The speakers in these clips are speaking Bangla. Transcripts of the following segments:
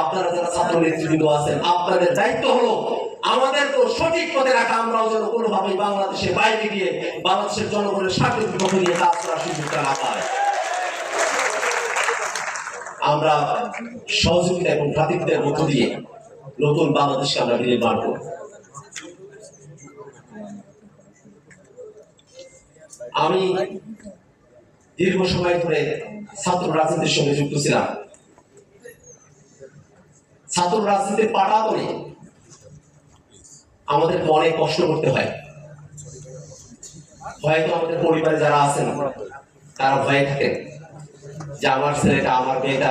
আপনারা যারা ছাত্র নেতৃবৃন্দ আছেন, আপনাদের দায়িত্ব হলো আমাদের তো সঠিক পথে রাখা। আমরাও যেন কোনোভাবেই বাংলাদেশের বাইরে গিয়ে বাংলাদেশের জনগণের বিপক্ষে কাজ করার সুযোগটা না পায় আমরা সহযোগিতা এবং ভ্রাতৃত্বের মধ্য দিয়ে নতুন বাংলাদেশকে আমরা নির্মাণ করব। আমি দীর্ঘ সময় ধরে ছাত্র রাজনীতির সঙ্গে যুক্ত ছিলাম। ছাত্র রাজনীতির পাটা করে আমাদের অনেক কষ্ট করতে হয়। হয়তো আমাদের পরিবারে যারা আছেন, তারা ভয়ে থাকেন যে আমার ছেলেটা, আমার মেয়েটা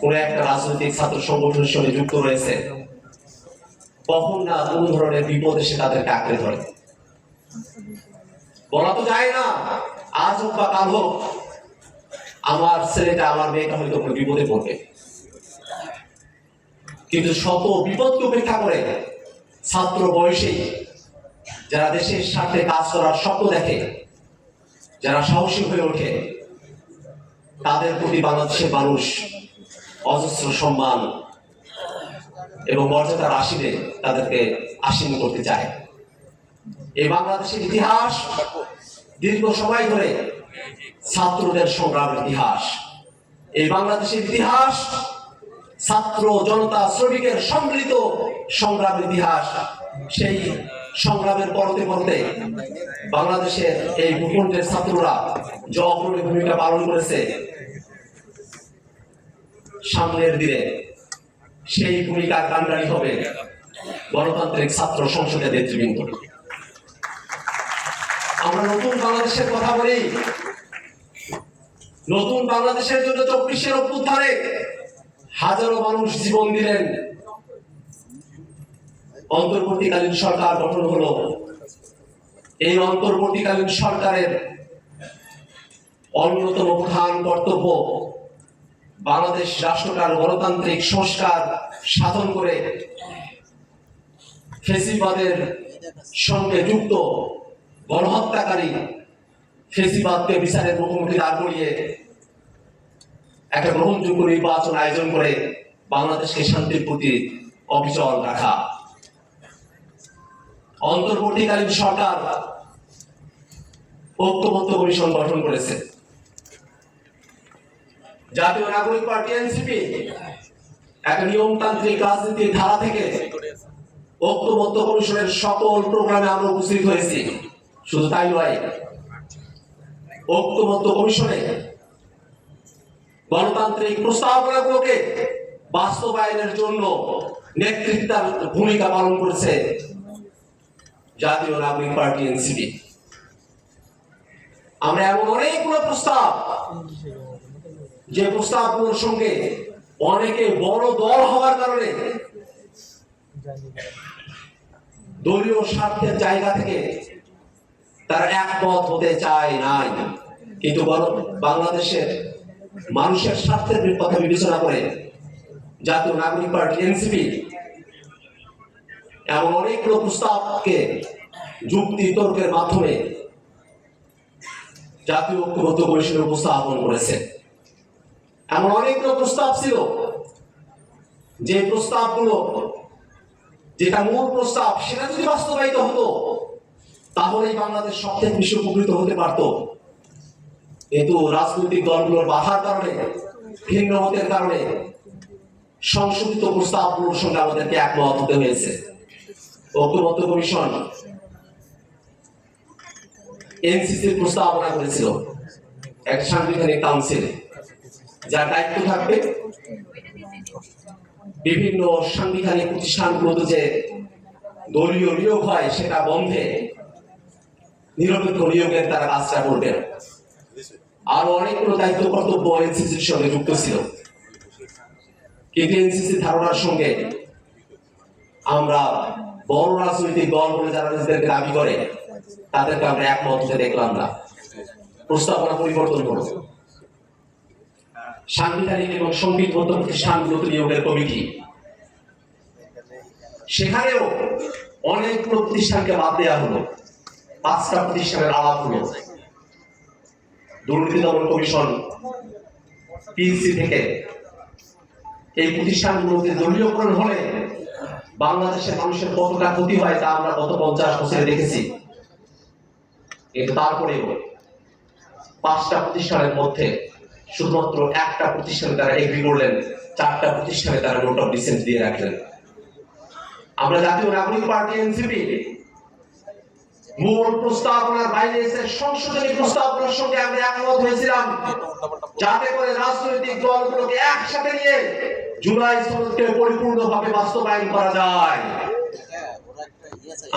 কোন একটা রাজনৈতিক ছাত্র সংগঠনের সঙ্গে যুক্ত রয়েছে। কখন না কোন ধরনের বিপদ এসে তাদেরকে আঁকড়ে ধরে। বলা তো যায় না, আজ হোক বা কাল হোক, আমার ছেলেটা, আমার মেয়েটা হয়তো কোনো বিপদে পড়বে। কিন্তু শত বিপদকে উপেক্ষা করে ছাত্র বয়সে যারা দেশের স্বার্থে কাজ করার স্বপ্ন দেখে, যারা সাহসী হয়ে ওঠে, তাদের প্রতি বাংলাদেশের মানুষ অজস্র সম্মান এবং মর্যাদার আশিরে তাদেরকে আসীন করতে চায়। এই বাংলাদেশের ইতিহাস দীর্ঘ সময় ধরে ছাত্রদের সংগ্রামের ইতিহাস। এই বাংলাদেশের ইতিহাস ছাত্র জনতা শ্রমিকের সম্মিলিত সংগ্রামের ইতিহাস। সেই সংগ্রামের পরতে পরতে বাংলাদেশের এই ভূখণ্ডের ছাত্ররা যে ভূমিকা পালন করেছে। সামনের দিনে সেই ভূমিকার কান্ডারি হবে গণতান্ত্রিক ছাত্র সংসদের নেতৃবৃন্দ। আমরা নতুন বাংলাদেশের কথা বলি। নতুন বাংলাদেশের জন্য চব্বিশের অভ্যুত্থানে হাজারো মানুষ জীবন দিলেন। অন্তর্বর্তীকালীন সরকার গঠন হলো। এই অন্তর্বর্তীকালীন সরকারের অন্যতম প্রধান কর্তব্য বাংলাদেশ রাষ্ট্রটার গণতান্ত্রিক সংস্কার সাধন করে ফেসিবাদের সঙ্গে যুক্ত গণহত্যাকারী ফেসিবাদকে বিচারের মুখোমুখি দাঁড় করিয়ে একটা গ্রহণযোগ্য নির্বাচন আয়োজন করে বাংলাদেশকে শান্তির প্রতি অবিচল রাখা। অন্তর্বর্তীকালীন সরকার ঐক্যবদ্ধ কমিশন গঠন করেছে। জাতীয় নাগরিক পার্টি এনসিপি একটা নিয়মতান্ত্রিক রাজনীতির ধারা থেকে ঐক্যবদ্ধ কমিশনের সকল প্রোগ্রামে আমরা উপস্থিত হয়েছি। শুধু তাই নয়, ঐক্যবদ্ধ কমিশনে গণতান্ত্রিক প্রস্তাবনাগুলোকে বাস্তবায়নের জন্য নেতৃত্বের ভূমিকা পালন করেছে জাতীয় নাগরিক পার্টি এনসিপি। আমরা এমন অনেকগুলো প্রস্তাব, যে প্রস্তাবগুলোর সঙ্গে অনেকে বড় দল হওয়ার কারণে দলীয় স্বার্থের জায়গা থেকে তারা একমত হতে চায় নাই। কিন্তু বাংলাদেশের মানুষের স্বার্থের কথা বিবেচনা করে জাতীয় নাগরিক পার্টি, এনসিপি, এমন অনেকগুলো প্রস্তাবকে যুক্তি তর্কের মাধ্যমে জাতীয় ঐক্যবদ্ধ কমিশনে উপস্থাপন করেছে। এমন অনেকগুলো প্রস্তাব ছিল যে প্রস্তাবগুলো, যেটা মূল প্রস্তাব, সেটা যদি বাস্তবায়িত হতো, তাহলেই বাংলাদেশ সবচেয়ে বেশি উপকৃত হতে পারত। কিন্তু রাজনৈতিক দলগুলোর বাধার কারণে, ভিন্ন মতের কারণে সংশোধিত প্রস্তাবগুলোর সঙ্গে আমাদেরকে একমত হতে হয়েছে। ঐক্যবদ্ধ কমিশন এনসিসির প্রস্তাবনা করেছিল এক সাংবিধানিক কাউন্সিল, যার দায়িত্ব থাকবে বিভিন্ন সাংবিধানিক প্রতিষ্ঠানগুলোতে যে দলীয় নিয়োগ হয়, সেটা বন্ধে নিরপেক্ষ নিয়োগের তারা কাজটা করবেন আরও অনেকগুলো দায়িত্ব কর্তব্য এনসিসির সঙ্গে যুক্ত ছিল। কিন্তু এনসিসি ধারণার সঙ্গে আমরা বড় রাজনৈতিক দল বলে যারা নিজেদেরকে দাবি করে, তাদেরকে আমরা একমত হতে দেখলাম না। প্রস্তাবনা পরিবর্তন হলো সাংবিধানিক এবং সংবিধানবদ্ধ প্রতিষ্ঠানগুলোতে নিয়োগের কমিটি। সেখানেও অনেকগুলো প্রতিষ্ঠানকে বাদ দেওয়া হলো। পাঁচটা প্রতিষ্ঠানের আলাপ হলো দুর্নীতি দমন কমিশন পিসি থেকে। এই প্রতিষ্ঠানগুলোতে দলীয়করণ হলে বাংলাদেশের মানুষের কতটা ক্ষতি হয় তা আমরা গত পঞ্চাশ বছরে দেখেছি। কিন্তু তারপরেও পাঁচটা প্রতিষ্ঠানের মধ্যে শুধুমাত্র একটা প্রতিষ্ঠানে তারা এগ্রি করলেন, চারটা প্রতিষ্ঠানে তারা নোট অফ ডিসেন্ট দিয়ে রাখলেন। আমরা জাতীয় নাগরিক পার্টি এনসিপি মূল প্রস্তাবনার বাইরে এসে সংশোধনী প্রস্তাবনার সঙ্গে আমরা একমত হয়েছিলাম। যাতে করে রাজনৈতিক দলগুলোকে একসাথে নিয়ে জুলাই সনদকে পরিপূর্ণভাবে বাস্তবায়ন করা যায়।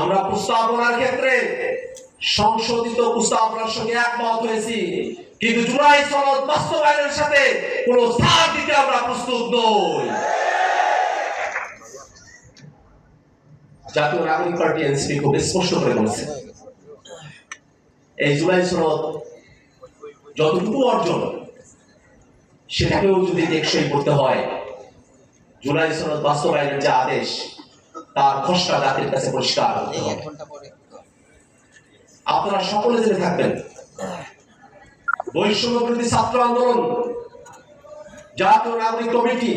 আমরা প্রস্তাবনার ক্ষেত্রে সংশোধিত প্রস্তাবনার সঙ্গে একমত হয়েছি। কিন্তু জুলাই সনদ বাস্তবায়নের সাথে কোনো ছাড় দিতে আমরা প্রস্তুত নই। জাতীয় নাগরিক পার্টি এনসিপি খুব স্পষ্ট করে বলেছে। এই জুলাই সনদ যতটুকু অর্জন, সেটাকেও যদি টেকসই করতে হয়, জুলাই সনদ বাস্তবায়নের যে আদেশ, তার খসড়া জাতির কাছে পরিষ্কার আপনারা সকলে জেনে থাকবেন, বৈষম্য বিরোধী ছাত্র আন্দোলন, জাতীয় নাগরিক কমিটি,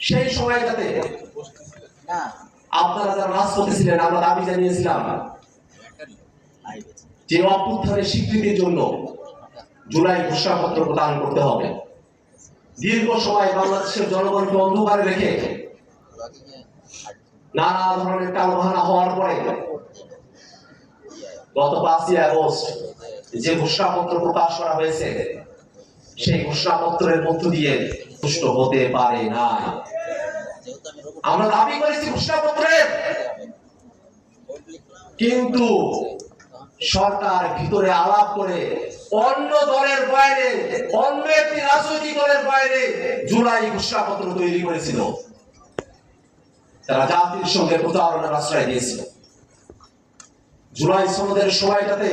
সেই সময়টাতে আপনারা যারা রাজপথে ছিলেন, আমরা দাবি জানিয়েছিলাম। যে অভ্যুত্থানের স্বীকৃতির জন্য জুলাই ঘোষণাপত্র প্রদান করতে হবে। দীর্ঘ সময় বাংলাদেশের জনগণকে অন্ধকারে রেখে নানা ধরনের টালবাহানা হওয়ার পরে গত পাঁচই আগস্ট যে ঘোষণাপত্র প্রকাশ করা হয়েছে, সেই ঘোষণাপত্রের মধ্য দিয়ে সুষ্ঠ হতে পারে না আমরা দাবি করেছি ঘোষণাপত্রের। কিন্তু সরকার ভিতরে আলাপ করে অন্য দলের বাইরে, অন্য একটি রাজনৈতিক দলের বাইরে জুলাই ঘোষণাপত্র তৈরি করেছিল। তারা জাতির সঙ্গে প্রতারণার আশ্রয় দিয়েছিল জুলাই সনদের সময়টাতে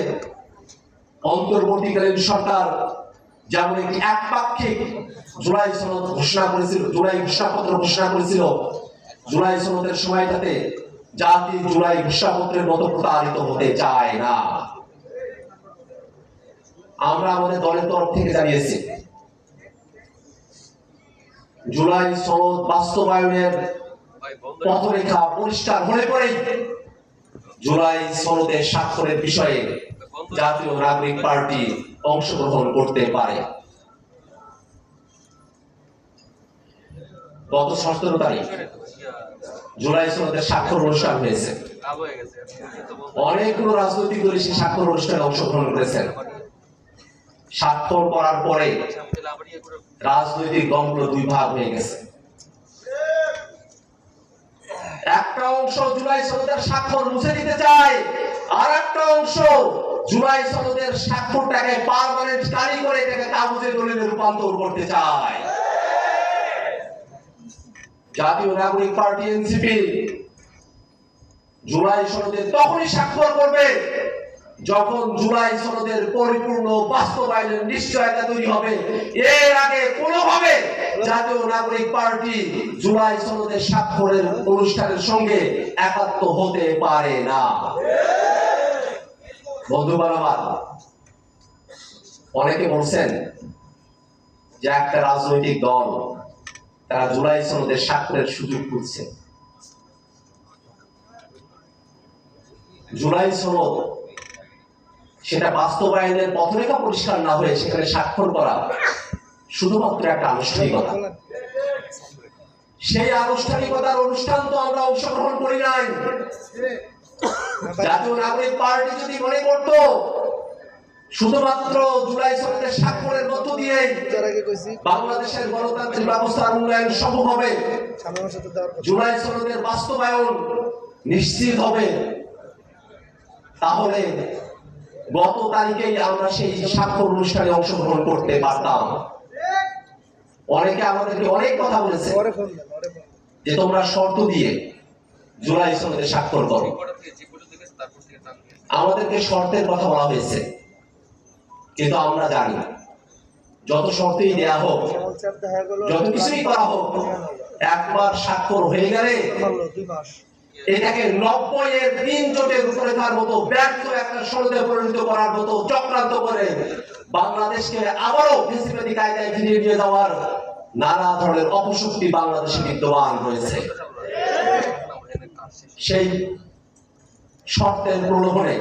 অন্তর্বর্তীকালীন সরকার যেমন জুলাই সনদ ঘোষণা করেছিল, জুলাই ঘোষণাপত্র ঘোষণা করেছিল। জুলাই সনদের সময়টাতে জাতি জুলাই ঘোষণাপত্রের মতো প্রতারিত হতে চায় না। আমরা আমাদের দলের তরফ থেকে জানিয়েছি, জুলাই সনদ বাস্তবায়নের পথরেখা পরিষ্কার হলে পরেই জুলাই সনদে স্বাক্ষরের বিষয়ে জাতীয় নাগরিক পার্টি অংশগ্রহণ করতে পারে। গত সতেরো তারিখ জুলাই সনদের স্বাক্ষর অনুষ্ঠান হয়েছে। অনেকগুলো রাজনৈতিক দল সেই স্বাক্ষর অনুষ্ঠানে অংশগ্রহণ করেছেন। স্বাক্ষর করার পরে রাজনৈতিক দলগুলো দুই ভাগ হয়ে গেছে। একটা অংশ জুলাই সনদের স্বাক্ষর মুছে দিতে চায়, আর একটা অংশ জুলাই সনদের স্বাক্ষরটাকে কারি করে এটাকে কাগজে দলিলে রূপান্তর করতে চায়। জাতীয় নাগরিক পার্টি এনসিপি জুলাই সনদে তখনই স্বাক্ষর করবে যখন জুলাই সনদের পরিপূর্ণ বাস্তবায়নের নিশ্চয়তা তৈরি হবে। এর আগে কোনোভাবে জাতীয় নাগরিক পার্টি জুলাই সনদের স্বাক্ষরের অনুষ্ঠানের সঙ্গে একাত্ম হতে পারে না। বন্ধুগণ আমার অনেকে বলছেন যে একটা রাজনৈতিক দল তারা জুলাই সনদের স্বাক্ষরের সুযোগ খুঁজছে। জুলাই সনদ সেটা বাস্তবায়নের পথরেখা পরিষ্কার না হয়ে সেখানে স্বাক্ষর করা শুধুমাত্র একটা আনুষ্ঠানিকতা। সেই আনুষ্ঠানিকতার অনুষ্ঠান তো আমরা অংশগ্রহণ করি নাই। জাতীয় নাগরিক পার্টি যদি মনে করত শুধুমাত্র জুলাই সনদের স্বাক্ষরের মধ্য দিয়ে বাংলাদেশের গণতান্ত্রিক ব্যবস্থার উন্নয়ন সম্ভব হবে জুলাই সনদের বাস্তবায়ন নিশ্চিত হবে। তাহলে গত তারিখেই আমরা সেই স্বাক্ষর অনুষ্ঠানে অংশগ্রহণ করতে পারতাম। অনেকে আমাদেরকে অনেক কথা বলেছে যে তোমরা শর্ত দিয়ে জুলাই সনদে স্বাক্ষর করো। আমাদেরকে শর্তের কথা বলা হয়েছে। কিন্তু আমরা জানি যত শর্তই দেয়া হোক, যত কিছুই করা হোক, একবার স্বাক্ষর হয়ে গেলে এটাকে নব্বই এর তিন জোটের রূপরেখার মতো ব্যর্থ একটা সনদে পরিণত করার মতো চক্রান্ত করে বাংলাদেশকে আবারও ফেসিবাদী কায়দায় ফিরিয়ে নিয়ে যাওয়ার নানা ধরনের অপশক্তি বাংলাদেশে বিদ্যমান রয়েছে। সেই শর্তের প্রলোভনে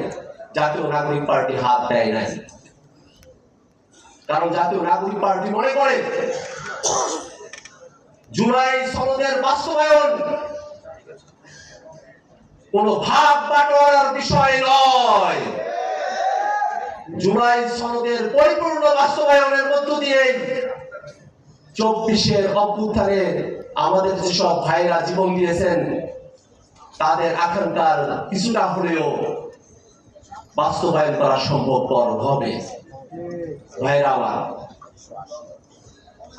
জাতীয় নাগরিক পার্টি হাত দেয় নাই। কারণ জাতীয় নাগরিক পার্টি মনে করে, জুলাই সনদের বাস্তবায়ন কোন ভাগ বাটোয়ারার বিষয় নয়। জুলাই সনদের পরিপূর্ণ বাস্তবায়নের মধ্য দিয়ে চব্বিশের অভ্যুত্থানে আমাদের যেসব ভাইরা জীবন দিয়েছেন তাদের আকাঙ্ক্ষার কিছুটা হলেও বাস্তবায়ন করা সম্ভবপর হবে।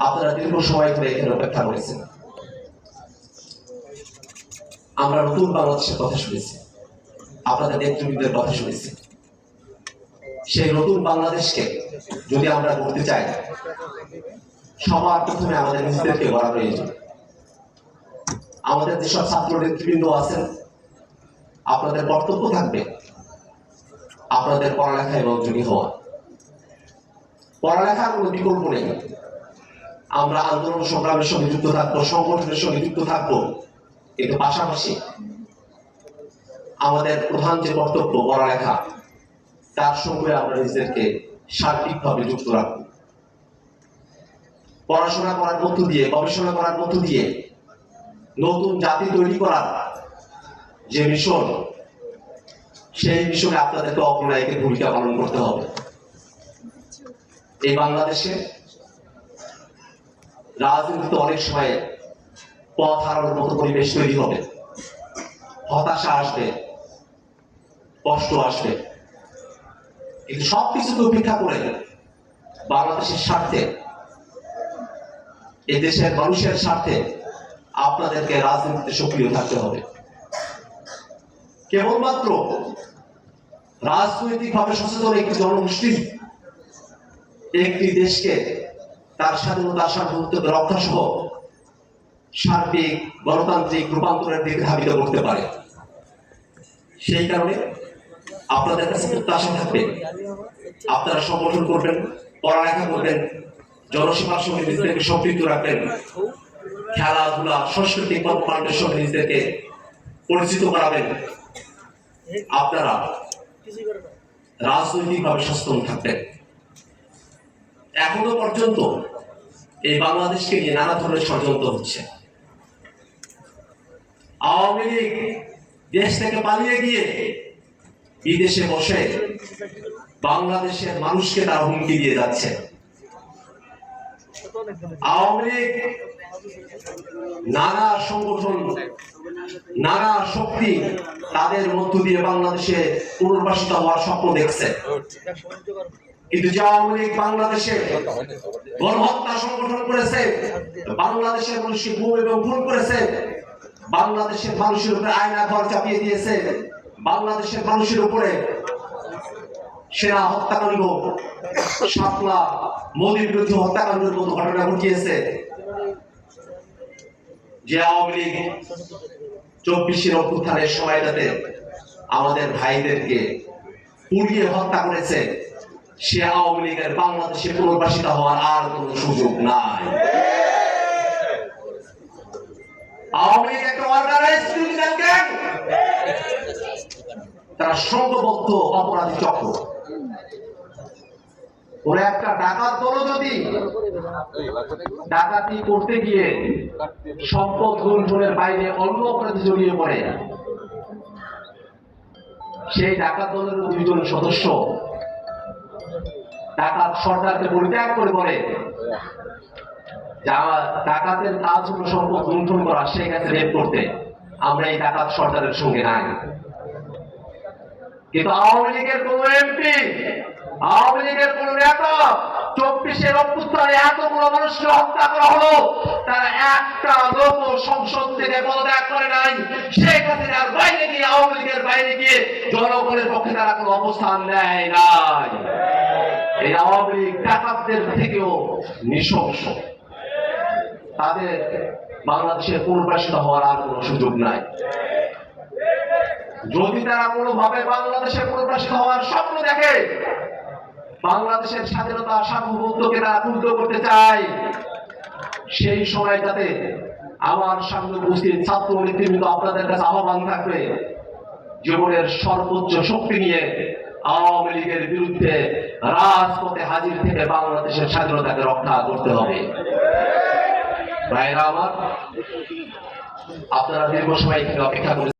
আপনারা দীর্ঘ সময় ধরে এখানে অপেক্ষা করেছেন। আমরা নতুন বাংলাদেশের কথা শুনেছি, আপনাদের নেতৃবৃন্দের কথা শুনেছি। সেই নতুন বাংলাদেশকে যদি আমরা করতে চাই, সবার প্রথমে আমাদের নিজেদেরকে গড়া প্রয়োজন। আমাদের যেসব ছাত্র নেতৃবৃন্দ আছেন, আপনাদের কর্তব্য থাকবে। আপনাদের পড়ালেখায় মনোযোগী হওয়া। পড়ালেখার কোনো বিকল্প নেই। আমরা আন্দোলন সংগ্রামের সঙ্গে যুক্ত থাকব, সংগঠনের সঙ্গে যুক্ত থাকব, কিন্তু পাশাপাশি আমাদের প্রধান যে কর্তব্য পড়ালেখা, তার সঙ্গে আমরা নিজেদেরকে সার্বিকভাবে যুক্ত রাখব। পড়াশোনা করার মধ্য দিয়ে, গবেষণা করার মধ্য দিয়ে নতুন জাতি তৈরি করার যে মিশন, সেই মিশনে আপনাদেরকে অপনায়কের ভূমিকা পালন করতে হবে। এই বাংলাদেশে রাজনীতিতে অনেক সময় পথ হারানোর মতো পরিবেশ তৈরি হবে। হতাশা আসবে, কষ্ট আসবে। কিন্তু সব সবকিছুকে উপেক্ষা করে বাংলাদেশের স্বার্থে এই দেশের মানুষের স্বার্থে আপনাদেরকে রাজনীতিতে সক্রিয় থাকতে হবে। কেবলমাত্র রাজনৈতিকভাবে সচেতন একটি জনগোষ্ঠী, একটি দেশকে তার স্বাধীনতা সার্বভৌমত্ব রক্ষা সহ সার্বিক, গণতান্ত্রিক রূপান্তরের দিকে ধাবিত করতে পারে। সেই কারণে আপনাদের কাছে প্রত্যাশা থাকবে, আপনারা সংগঠন করবেন, পড়ালেখা করবেন, জনসেবার সঙ্গে নিজেদেরকে সম্পৃক্ত রাখবেন। খেলাধুলা সাংস্কৃতিক কর্মকাণ্ডের সঙ্গে নিজেদেরকে পরিচিত করাবেন। আপনারা রাজনৈতিকভাবে সচেতন থাকবেন। এখনও পর্যন্ত এই বাংলাদেশকে নিয়ে নানা ধরনের ষড়যন্ত্র হচ্ছে। আওয়ামী লীগ দেশ থেকে পালিয়ে গিয়ে বিদেশে বসে বাংলাদেশের মানুষকে তারা হুমকি দিয়ে যাচ্ছে। আওয়ামী লীগ নানা সংগঠন নানা শক্তি তাদের মধ্য দিয়ে বাংলাদেশে পুনর্বাসিত হওয়ার স্বপ্ন দেখছে। কিন্তু যে আওয়ামী লীগ বাংলাদেশে গণহত্যা সংগঠন করেছে, বাংলাদেশের মানুষকে এবং খুন করেছে, বাংলাদেশের মানুষের উপরে আয়না ঘর চাপিয়ে দিয়েছে, বাংলাদেশের মানুষের উপরে সেনা হত্যাকাণ্ড, শাপলা, মোদীর বিরুদ্ধে হত্যাকাণ্ডের মতো ঘটনা ঘটিয়েছে। যে আওয়ামী লীগ চব্বিশের অভ্যুত্থানের সময়টাতে আমাদের ভাইদেরকে পুড়িয়ে হত্যা করেছে, সে আওয়ামী লীগের বাংলাদেশে পুনর্বাসিত হওয়ার আর কোন সুযোগ নাই। আওয়ামী লীগ একটা তারা সংঘবদ্ধ অপরাধী চক্র। ওরা একটা ডাকাত যদি। ডাকাতি করতে গিয়ে সম্পদ লুণ্ঠনের বাইরে অন্য অপরাধে জড়িয়ে পড়ে। সেই ডাকাত দলের দুইজন সদস্য ডাকাত সরকারকে পরিত্যাগ করে বলে যা- ডাকাতের কাজ হলো সম্পদ লুণ্ঠন করা, সেই কাছে রেপ করতে। আমরা এই ডাকাত সরকারের সঙ্গে নাই। কিন্তু আওয়ামী লীগের কোন এমপি আওয়ামী লীগের কোন নেতা চব্বিশের অভ্যুত্থানে এতগুলো মানুষকে হত্যা করা হলো, তারা একটা লোক সংসদ থেকে পদত্যাগ করে নাই। শেখ হাসিনার বাইরে গিয়ে, আওয়ামী লীগের বাইরে গিয়ে জনগণের পক্ষে তারা কোনো অবস্থান নেয় নাই। এই আওয়ামী লীগ ডাকাতদের থেকেও নৃশংস। তাদের বাংলাদেশের পুনর্বাসিত হওয়ার আর কোনো সুযোগ নাই। যদি তারা কোনোভাবে বাংলাদেশের পুনর্বাসিত হওয়ার স্বপ্ন দেখে বাংলাদেশের স্বাধীনতা সার্বভৌমত্বকে তারা পূর্ণ করতে চায়, সেই সময় যাতে আমার সামনে উপস্থিত ছাত্র নেতৃবৃন্দ, আপনাদের কাছে আহ্বান থাকবে, জীবনের সর্বোচ্চ শক্তি নিয়ে আওয়ামী লীগের বিরুদ্ধে রাজপথে হাজির থেকে বাংলাদেশের স্বাধীনতাকে রক্ষা করতে হবে। ভাইরা আমার, আপনারা দীর্ঘ সময় থেকে অপেক্ষা করে